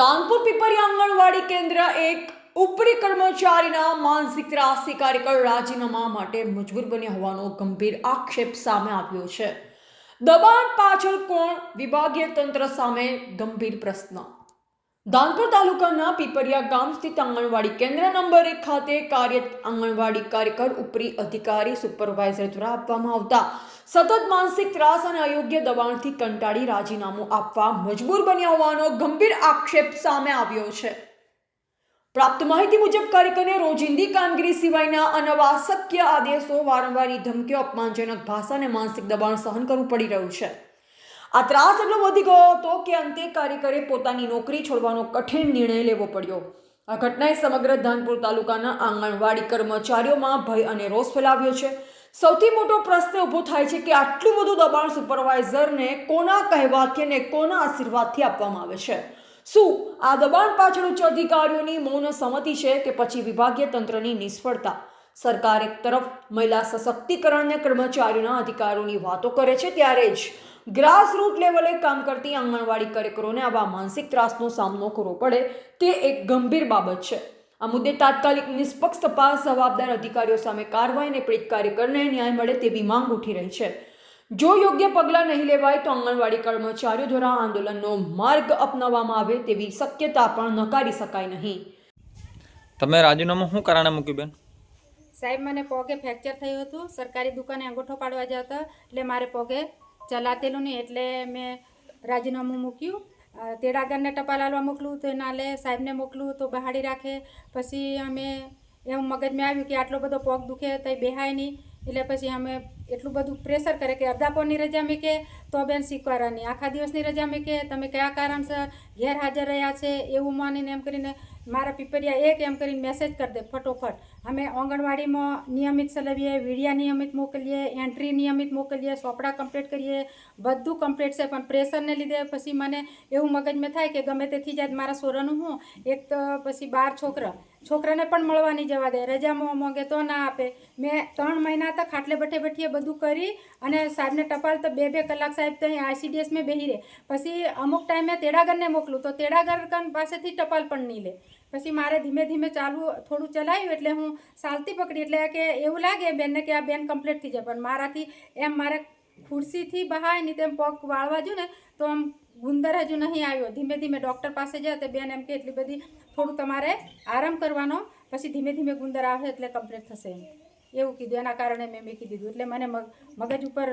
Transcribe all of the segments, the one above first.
દાનપુર પીપરી આંગણવાડી કેન્દ્ર એક ઉપરી કર્મચારીના માનસિક ત્રાસી કાર્યકર રાજીનામા માટે મજબૂર બન્યા હોવાનો ગંભીર આક્ષેપ સામે આવ્યો છે. દબાણ પાછળ કોણ? વિભાગીય તંત્ર સામે ગંભીર પ્રશ્ન. દાનપુર તાલુકાના પીપરિયા ગામ સ્થિત આંગણવાડી કેન્દ્ર નંબર એક ખાતે કાર્યરત આંગણવાડી કાર્યકર ઉપરી અધિકારી સુપરવાઇઝર દ્વારા આપવામાં આવતા સતત માનસિક ત્રાસ અને અયોગ્ય દબાણથી કંટાળી રાજીનામું આપવા મજબૂર બન્યા હોવાનો ગંભીર આક્ષેપ સામે આવ્યો છે. પ્રાપ્ત માહિતી મુજબ કાર્યકરને રોજિંદી કામગીરી સિવાયના અનવાસક્ય આદેશો વારંવાર ધમકીઓ અપમાનજનક ભાષા અને માનસિક દબાણ સહન કરવું પડી રહ્યું છે. આ ત્રાસ એટલો વધી ગયો હતો કે અંતે કાર્યકરે પોતાની નોકરી છોડવાનો કઠિન નિર્ણય લેવો પડ્યો. આ ઘટનાએ સમગ્ર ધાનપુર તાલુકાના આંગણવાડી કર્મચારીઓમાં ભય અને રોષ ફેલાવ્યો છે. સૌથી મોટો પ્રશ્ન ઊભો થાય છે કે આટલું બધું દબાણ સુપરવાઇઝરને કોના કહેવાથી અને કોના આશીર્વાદથી આપવામાં આવે છે? શું આ દબાણ પાછળ ઉચ્ચ અધિકારીઓની મૌન સંમતિ છે કે પછી વિભાગીય તંત્રની નિષ્ફળતા? સરકાર એક તરફ મહિલા સશક્તિકરણને કર્મચારીઓના અધિકારોની વાતો કરે છે ત્યારે જ ગ્રાસ રૂટ લેવલે કામ કરતી આંગણવાડી કાર્યકરોને આવા માનસિક ત્રાસનો સામનો કરવો પડે તે એક ગંભીર બાબત છે. આ મુદ્દે તાત્કાલિક નિષ્પક્ષ તપાસ જવાબદાર અધિકારીઓ સામે કાર્યવાહી અને પીડિત કાર્યકરને ન્યાય મળે તેવી માંગ ઉઠી રહી છે. જો યોગ્ય પગલાં નહીં લેવાય તો આંગણવાડી કર્મચારીઓ દ્વારા આંદોલનનો માર્ગ અપનાવવામાં આવે તેવી શક્યતા પણ નકારી શકાય નહીં. તમે રાજીનામું શું કારણે મૂક્યું બેન? સાહેબ, મને પગે ફ્રેક્ચર થયું હતું. સરકારી દુકાને અંગૂઠો પાડવા જતા એટલે મારે પગે ચલાતેલું નહીં, એટલે મેં રાજીનામું મૂક્યું. તેડાગરને ટપાલ આલવા મોકલું, તો એના લે સાહેબને મોકલું, તો બહાડી રાખે. પછી અમે એવું મગજમાં આવ્યું કે આટલો બધો પગ દુખે તો બેહાય નહીં. એટલે પછી અમે એટલું બધું પ્રેશર કરે કે અડધા અડધાપોરની રજા મૂકે તો બેન સ્વીકારવાની આખા દિવસની રજા મૂકે તમે કયા કારણસર ગેરહાજર રહ્યા છે એવું માનીને એમ કરીને મારા પીપરિયા એક એમ કરીને મેસેજ કરી દે ફટોફટ. અમે આંગણવાડીમાં નિયમિત ચલાવીએ, વિડિયા નિયમિત મોકલીએ એન્ટ્રી નિયમિત મોકલીએ, સોપડા કમ્પ્લીટ કરીએ, બધું કમ્પ્લીટ છે પણ પ્રેશરને લીધે પછી મને એવું મગજમાં થાય કે ગમે તેથી જાય મારા સોરાનું હું, એક તો પછી બાર છોકરા છોકરાને પણ મળવાની જવા દે. રજામાં મોંઘે તો ના આપે. મેં ત્રણ મહિના હતા ખાટલે બેઠે બેઠીએ બધું કરી અને સાહેબને ટપાલ તો બે બે કલાક સાહેબ તો અહીં આઈસીડીએસ મેં બેહી રહે પછી અમુક ટાઈમે તેડાગરને મોકલું તો તેડાગર પાસેથી ટપાલ પણ નહીં લે. પછી મારે ધીમે ધીમે ચાલુ થોડું ચલાવ્યું એટલે હું ચાલતી પકડી એટલે કે એવું લાગે બેનને કે આ બેન કમ્પ્લીટ થઈ જાય. પણ મારાથી એમ મારે ખુરશીથી બહાય નહીં તેમ પગ વાળવા જો ને તો આમ ગુંદર હજુ નહીં આવ્યો. ધીમે ધીમે ડૉક્ટર પાસે જાય તો બેન એમ કે એટલી બધી થોડું તમારે આરામ કરવાનો પછી ધીમે ધીમે ગુંદર આવે એટલે કમ્પ્લીટ થશે એવું કીધું. એના કારણે મેં મેં કીધું એટલે મને મગ મગજ ઉપર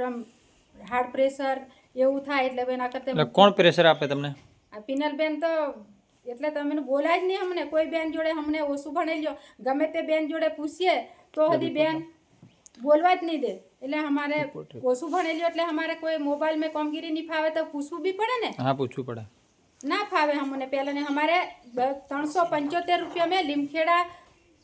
હાર્ડ પ્રેશર એવું થાય એટલે એના કરતા કોણ પ્રેશર આપે તમને? આ પિનલબેન તો એટલે તમે બોલાય જ નહીં અમને. કોઈ બેન જોડે અમને ઓછું ભણેલ્યો. ગમે તે બેન જોડે પૂછીએ તો હજી બેન બોલવા જ નહીં દે. એટલે અમારે ઓછું ભણેલું એટલે અમારે કોઈ મોબાઈલ મેં કામગીરી નહીં ફાવે તો પૂછવું બી પડે ને? હા પૂછવું પડે. ના ફાવે અમને પહેલાં ને. અમારે ત્રણસો પંચોતેર રૂપિયા મેં લીમખેડા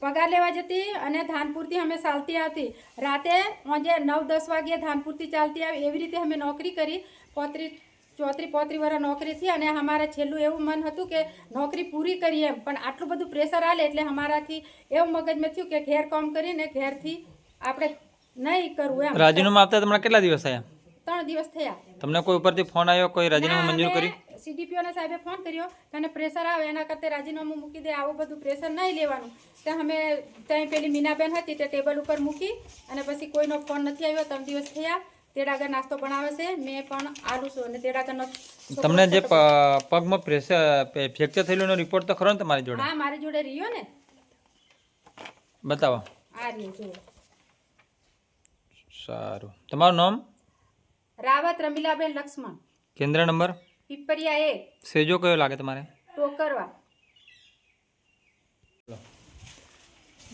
પગાર લેવા જતી અને ધાનપુરથી અમે ચાલતી આવતી. રાતે આજે નવ દસ વાગ્યે ધાનપુરથી ચાલતી આવી. એવી રીતે અમે નોકરી કરી. પોત્રી ચોત્રી પોત્રી વર્ષ નોકરીથી અને અમારે છેલ્લું એવું મન હતું કે નોકરી પૂરી કરીએ એમ. પણ આટલું બધું પ્રેશર આલે એટલે અમારાથી એવું મગજમાં થયું કે ઘેર કામ કરીને ઘેરથી આપણે નહીં કરવું એમ. રાજીનામું આપતા તમારા કેટલા દિવસ થયા? ત્રણ દિવસ થયા. તમને કોઈ ઉપરથી ફોન આવ્યો કોઈ રાજીનામું મંજૂર કરી સીડીપીઓના સાહેબે ફોન કર્યો તને પ્રેશર આવે એના કરતાં રાજીનામું મૂકી દે આવું બધું પ્રેશર નહીં લેવાનું. તો અમે ત્યાં પેલી મીનાબેન હતી તે ટેબલ ઉપર મૂકી અને પછી કોઈનો ફોન નથી આવ્યો ત્રણ દિવસ થયા. તેડાગર નાસ્તો બનાવે છે મેં પણ આલુ છું અને તેડાગરનો છોકરો તમને જે પગમાં પ્રેશર ફ્રેક્ચર થયેલું રિપોર્ટ તો ખરો ને તમારી જોડે? હા મારી જોડે રહ્યો ને. બતાવો. આ રહ્યો સારું. તમારું નામ? રાવત રમીલાબેન લક્ષ્મણ. કેન્દ્ર નંબર? પીપરિયા એક. સેજો કયો લાગે તમારે? ટોકરવા.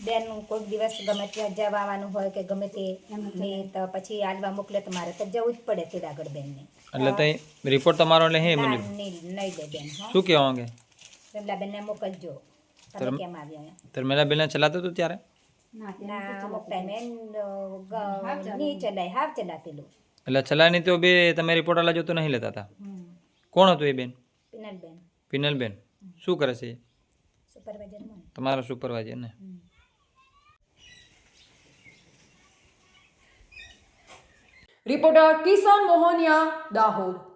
બેનનું કોઈક દિવસ ગમે ત્યાં જવાનું હોય કે ગમે તે ને તો પછી આલવા મોકલે તો મારે તો જવું જ પડે તે આગળ બેનને. એટલે તઈ રિપોર્ટ તમારો એટલે હે મને નહીં નહીં દે બેન હો. શું કહેવા માંગે? રમલા બેનને મોકલજો. તમે કેમ આવ્યા તરમેલા બેનને ચલાતો તો ત્યારે? એટલે છલાની તો બે તમે રિપોર્ટ આલા જો તો નહીં લેતા હતા? કોણ હતું એ બેન? પિનલબેન. પિનલબેન. શું કરે છે તમારો સુપરવાઇઝર ને? રિપોર્ટર કિશન મોહનિયા દાહોદ.